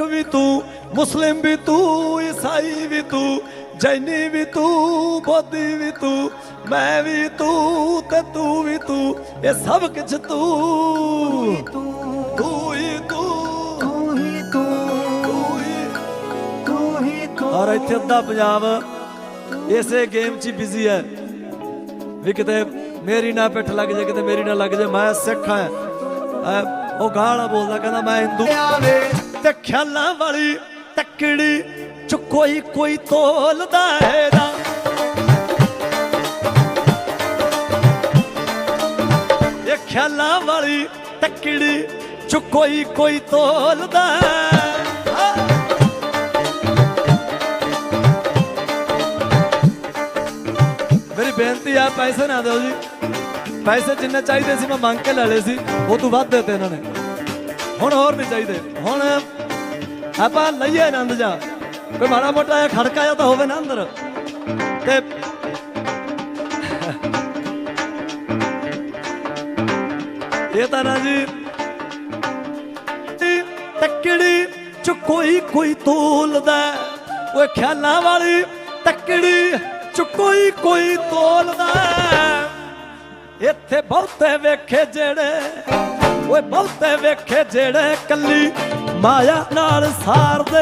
ਸਿੱਖ ਵੀ ਤੂੰ, ਮੁਸਲਿਮ ਵੀ ਤੂੰ, ਈਸਾਈ ਵੀ ਤੂੰ, ਜੈਨੀ ਵੀ ਤੂੰ, ਬੋਧੀ ਵੀ ਤੂੰ, ਮੈਂ ਵੀ ਤੂੰ ਤੇ ਤੂੰ ਵੀ ਤੂੰ, ਇਹ ਸਭ ਕੁਝ ਤੂੰ। ਤੂੰ ਹੀ ਤੂੰ। ਔਰ ਇੱਥੇ ਅੱਧਾ ਪੰਜਾਬ। ਇਸੇ ਗੇਮ 'ਚ ਬਿਜ਼ੀ ਹੈ। ਵੀ ਕਿਤੇ ਮੇਰੀ ਨਾ ਪਿੱਠ ਲੱਗ ਜਾ ਕਿਤੇ ਮੇਰੀ ਨਾ ਲੱਗ ਜਾ ਮੈਂ ਸਿੱਖ ਹਾਂ। ਉਹ ਗਾਲਾਂ ਬੋਲਦਾ, ਕਹਿੰਦਾ ਮੈਂ ਹਿੰਦੂ। ਆਵੇ ਤੇ ਖਿਆਲਾਂ ਵਾਲੀ ਤੱਕੜੀ ਚ ਕੋਈ ਕੋਈ ਤੋਲਦਾ ਹੈ ਨਾ ਇਹ ਖਿਆਲਾਂ ਵਾਲੀ ਤੱਕੜੀ ਚ ਕੋਈ ਕੋਈ ਤੋਲਦਾ ਮੇਰੀ ਬੇਨਤੀ ਆ, ਪੈਸੇ ਨਾ ਦਿਓ ਜੀ। ਪੈਸੇ ਜਿੰਨੇ ਚਾਹੀਦੇ ਸੀ, ਮੈਂ ਮੰਗ ਕੇ ਲੈ ਲਏ ਸੀ। ਉਹ ਤੋਂ ਵੱਧ ਦਿੱਤੇ ਇਹਨਾਂ ਨੇ। ਹੁਣ ਹੋਰ ਨਹੀਂ ਚਾਹੀਦੇ। ਹੁਣ ਆਪਾਂ ਲਈਏ ਆਨੰਦ ਜਾ। ਕੋਈ ਮਾੜਾ ਮੋਟਾ ਖੜਕਾ ਜਾਂ ਤਾਂ ਹੋਵੇ ਨਾ ਅੰਦਰ। ਤੇ ਇਹ ਤਾਂ ਨਾ ਜੀ ਤੱਕੜੀ ਚ ਕੋਈ ਕੋਈ ਤੋਲਦਾ ਹੈ। ਓਏ ਖਿਆਲਾਂ ਵਾਲੀ ਤੱਕੜੀ ਚ ਕੋਈ ਕੋਈ ਤੋਲਦਾ ਇੱਥੇ ਬਹੁਤੇ ਵੇਖੇ ਜਿਹੜੇ ਓਏ ਬਹੁਤੇ ਵੇਖੇ ਜਿਹੜੇ ਕੱਲੀ ਮਾਇਆ ਨਾਲ ਸਾਰਦੇ।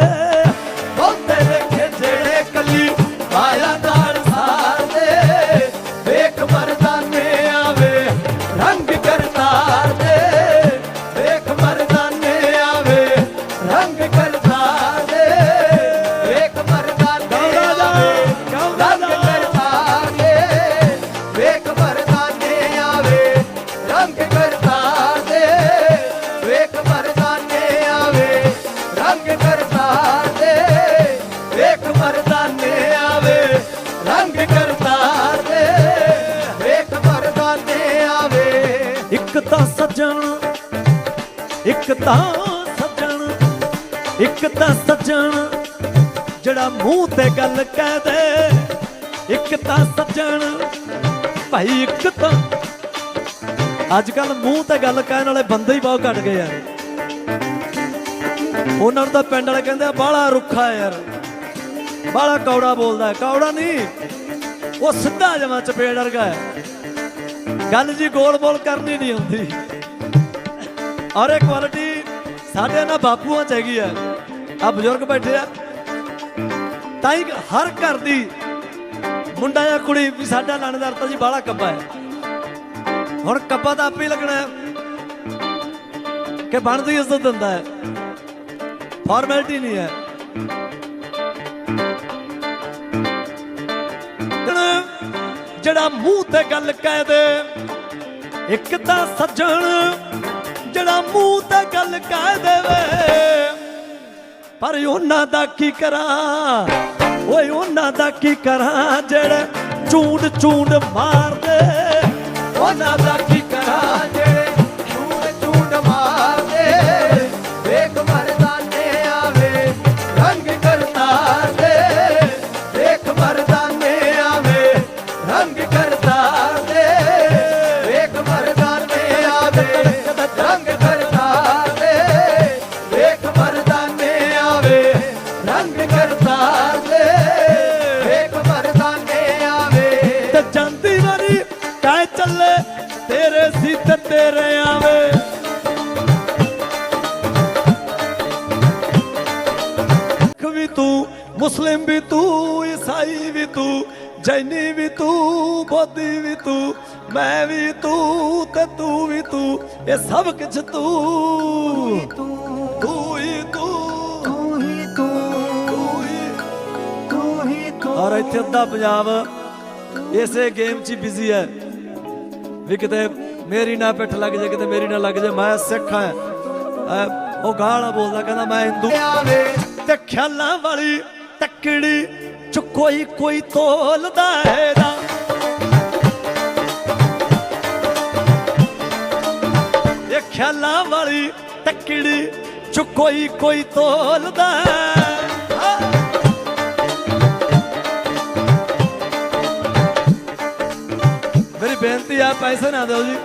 ਕਰਤਾਰ ਦੇ ਵੇਖ ਮਰਦਾਨੇ ਆਵੇ, ਰੰਗ ਕਰਤਾਰ ਦੇ ਵੇਖ ਮਰਦਾਨੇ ਆਵੇ। ਇੱਕ ਤਾਂ ਸੱਜਣ, ਇੱਕ ਤਾਂ ਸੱਜਣ, ਇੱਕ ਤਾਂ ਸੱਜਣ, ਜਿਹੜਾ ਮੂੰਹ ਤੇ ਗੱਲ ਕਹਿ ਦੇ। ਇੱਕ ਤਾਂ ਸੱਜਣ, ਭਾਈ ਇੱਕ ਤਾਂ। ਅੱਜ ਕੱਲ ਮੂੰਹ ਤੇ ਗੱਲ ਕਹਿਣ ਵਾਲੇ ਬੰਦੇ ਹੀ ਬਹੁਤ ਘਟ ਗਏ ਯਾਰ ਉਹਨਾਂ ਨੂੰ ਤਾਂ ਪਿੰਡ ਵਾਲੇ ਕਹਿੰਦੇ ਆ, ਬਾਹਲਾ ਰੁੱਖਾ ਹੈ ਯਾਰ। ਬਾਹਲਾ ਕੌੜਾ ਬੋਲਦਾ ਕੌੜਾ ਨਹੀਂ, ਉਹ ਸਿੱਧਾ ਜਮਾ ਚਪੇੜ ਵਰਗਾ ਹੈ। ਗੱਲ ਜੀ ਗੋਲ ਬੋਲ ਕਰਨੀ ਨਹੀਂ ਹੁੰਦੀ। ਔਰ ਇਹ ਕੁਆਲਿਟੀ ਸਾਡੇ ਨਾ ਬਾਪੂਆਂ ਚ ਹੈਗੀ ਆ। ਆ ਬਜ਼ੁਰਗ ਬੈਠੇ ਆ। ਤਾਂ ਹੀ ਹਰ ਘਰ ਦੀ ਮੁੰਡਾ ਜਾਂ ਕੁੜੀ ਵੀ ਸਾਡਾ ਲਾਣੇਦਾਰ ਤਾਂ ਜੀ ਬਾਹਲਾ ਕੱਬਾ ਹੈ। ਹੁਣ ਕੱਬਾ ਤਾਂ ਆਪੇ ਹੀ ਲੱਗਣਾ ਹੈ। ਕਿ ਬਣਦੀ ਇਸ ਤੋਂ ਦਿੰਦਾ ਹੈ। ਫਾਰਮੈਲਿਟੀ ਨਹੀਂ ਹੈ। ਜਿਹੜਾ- ਮੂੰਹ ਤੇ ਗੱਲ ਕਹਿ ਦੇ, ਇੱਕ ਤਾਂ ਸੱਜਣ, ਜਿਹੜਾ ਮੂੰਹ ਤੇ ਗੱਲ ਕਹਿ ਦੇਵੇ। ਪਰ ਉਹਨਾਂ ਦਾ ਕੀ ਕਰਾਂ? ਓਏ, ਉਹਨਾਂ ਦਾ ਕੀ ਕਰਾਂ? ਜਿਹੜੇ ਚੂੰਡ ਚੂੰਡ ਮਾਰਦੇ, ਉਹਨਾਂ ਦਾ ਕੀ ਕਰਾਂ? ਤੂੰ ਮੁਸਲਿਮ ਵੀ ਤੂੰ ਈਸਾਈ ਵੀ ਤੂੰ ਜੈਨੀ ਵੀ ਤੂੰ ਬੋਧੀ ਵੀ ਤੂੰ ਮੈਂ ਵੀ ਤੂੰ ਤੇ ਤੂੰ ਵੀ ਤੂੰ ਇਹ ਸਭ ਕੁਝ ਤੂੰ ਤੂੰ ਹੀ ਤੂੰ ਹੀ ਤੂੰ ਹੀ ਤੂੰ ਔਰ ਇੱਥੇ ਅੱਧਾ ਪੰਜਾਬ ਇਸੇ ਗੇਮ 'ਚ ਬਿਜ਼ੀ ਹੈ ਵੀ ਕਿਤੇ ਮੇਰੀ ਨਾ ਪਿੱਠ ਲੱਗ ਜਾਏ ਕਿਤੇ ਮੇਰੀ ਨਾ ਲੱਗ ਜਾਏ ਮੈਂ ਸਿੱਖ ਹਾਂ ਉਹ ਗਾਲਾਂ ਬੋਲਦਾ ਕਹਿੰਦਾ ਮੈਂ ਹਿੰਦੂ ਆਵੇ ਤੇ ਖਿਆਲਾਂ ਵਾਲੀ ਤੱਕੜੀ ਚ ਕੋਈ ਕੋਈ ਤੋਲਦਾ ਹੈ ਨਾ। ਇਹ ਖਿਆਲਾਂ ਵਾਲੀ ਤੱਕੜੀ ਚ ਕੋਈ ਕੋਈ ਤੋਲਦਾ ਮੇਰੀ ਬੇਨਤੀ ਆ, ਪੈਸੇ ਨਾ ਦਿਓ ਜੀ।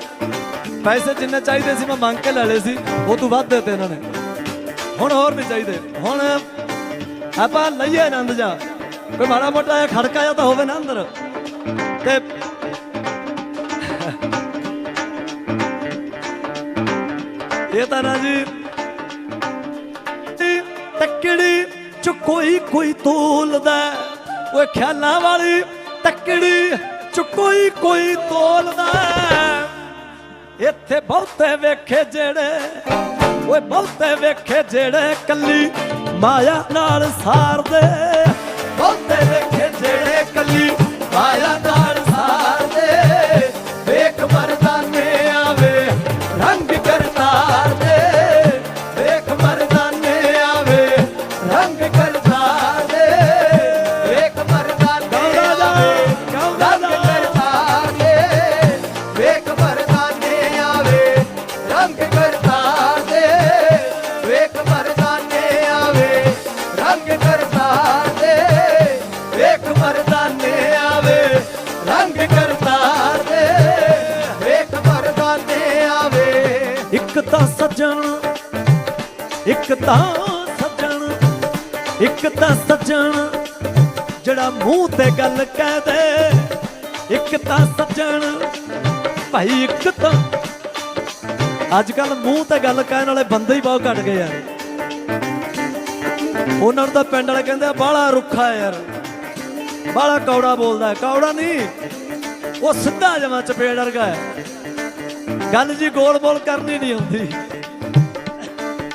ਪੈਸੇ ਜਿੰਨੇ ਚਾਹੀਦੇ ਸੀ, ਮੈਂ ਮੰਗ ਕੇ ਲੈ ਲਏ ਸੀ। ਉਹ ਤੋਂ ਵੱਧ ਦਿੱਤੇ ਇਹਨਾਂ ਨੇ। ਹੁਣ ਹੋਰ ਨਹੀਂ ਚਾਹੀਦੇ। ਹੁਣ ਆਪਾਂ ਲਈਏ ਆਨੰਦ ਜਾ। ਕੋਈ ਮਾੜਾ ਮੋਟਾ ਜਿਹਾ ਖੜਕਾ ਜਿਹਾ ਤਾਂ ਹੋਵੇ ਨਾ ਅੰਦਰ। ਤੇ ਇਹ ਤਾਂ ਨਾ ਜੀ ਤੱਕੜੀ ਚ ਕੋਈ ਕੋਈ ਤੋਲਦਾ ਓਏ ਖਿਆਲਾਂ ਵਾਲੀ ਤੱਕੜੀ ਚ ਕੋਈ ਕੋਈ ਤੋਲਦਾ ਇੱਥੇ ਬਹੁਤੇ ਵੇਖੇ ਜਿਹੜੇ, ਓਏ ਬਹੁਤੇ ਵੇਖੇ ਜਿਹੜੇ ਕੱਲੀ ਮਾਇਆ ਨਾਲ ਸਾਰਦੇ। ਬਹੁਤੇ ਵੇਖੇ ਜਿਹੜੇ ਕੱਲੀ ਮਾਇਆ ਨਾਲ ਇੱਕ ਤਾਂ ਸੱਜਣ, ਇੱਕ ਤਾਂ ਸੱਜਣ, ਜਿਹੜਾ ਮੂੰਹ ਤੇ ਗੱਲ ਕਹਿ ਦੇ। ਇੱਕ ਤਾਂ ਸੱਜਣ, ਭਾਈ ਇੱਕ ਤਾਂ। ਅੱਜ ਕੱਲ ਮੂੰਹ ਤੇ ਗੱਲ ਕਹਿਣ ਵਾਲੇ ਬੰਦੇ ਹੀ ਬਹੁਤ ਘਟ ਗਏ ਯਾਰ। ਉਹਨਾਂ ਨੂੰ ਤਾਂ ਪਿੰਡ ਵਾਲੇ ਕਹਿੰਦੇ ਆ, ਬਾਹਲਾ ਰੁੱਖਾ ਯਾਰ। ਬਾਹਲਾ ਕੌੜਾ ਬੋਲਦਾ ਕੌੜਾ ਨਹੀਂ। ਉਹ ਸਿੱਧਾ ਜਮਾ ਚਪੇੜ ਵਰਗਾ ਹੈ। ਗੱਲ ਜੀ ਗੋਲ ਬੋਲ ਕਰਨੀ ਨਹੀਂ ਹੁੰਦੀ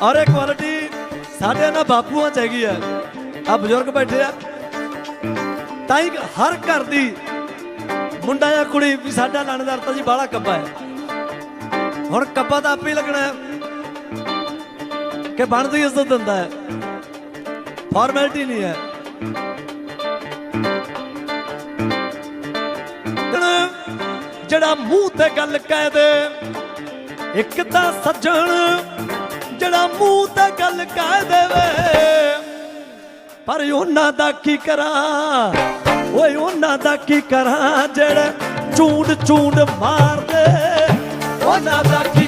ਔਰ ਇਹ ਕੁਆਲਿਟੀ ਸਾਡੇ ਨਾ ਬਾਪੂਆਂ ਚ ਹੈਗੀ ਆ। ਆ ਬਜ਼ੁਰਗ ਬੈਠੇ ਆ। ਤਾਂ ਹੀ ਹਰ ਘਰ ਦੀ ਮੁੰਡਾ ਜਾਂ ਕੁੜੀ ਵੀ ਸਾਡਾ ਲਾਣੇਦਾਰ ਤਾਂ ਜੀ ਬਾਹਲਾ ਕੱਬਾ ਹੈ। ਹੁਣ ਕੱਬਾ ਤਾਂ ਆਪੇ ਹੀ ਲੱਗਣਾ ਹੈ ਕਿ ਬਣਦੀ ਇੱਜ਼ਤ ਦਿੰਦਾ ਹੈ। ਫਾਰਮੈਲਿਟੀ ਨਹੀਂ ਹੈ। ਜਿਹੜਾ- ਜਿਹੜਾ ਮੂੰਹ ਤੇ ਗੱਲ ਕਹਿ ਦੇ, ਇੱਕ ਤਾਂ ਸੱਜਣ ਜਿਹੜਾ ਮੂੰਹ ਤੇ ਗੱਲ ਕਹਿ ਦੇਵੇ, ਪਰ ਉਹਨਾਂ ਦਾ ਕੀ ਕਰਾਂ? ਓਏ, ਉਹਨਾਂ ਦਾ ਕੀ ਕਰਾਂ? ਜਿਹੜੇ ਚੂੰਡ ਚੂੰਡ ਮਾਰਦੇ, ਉਹਨਾਂ ਦਾ ਕੀ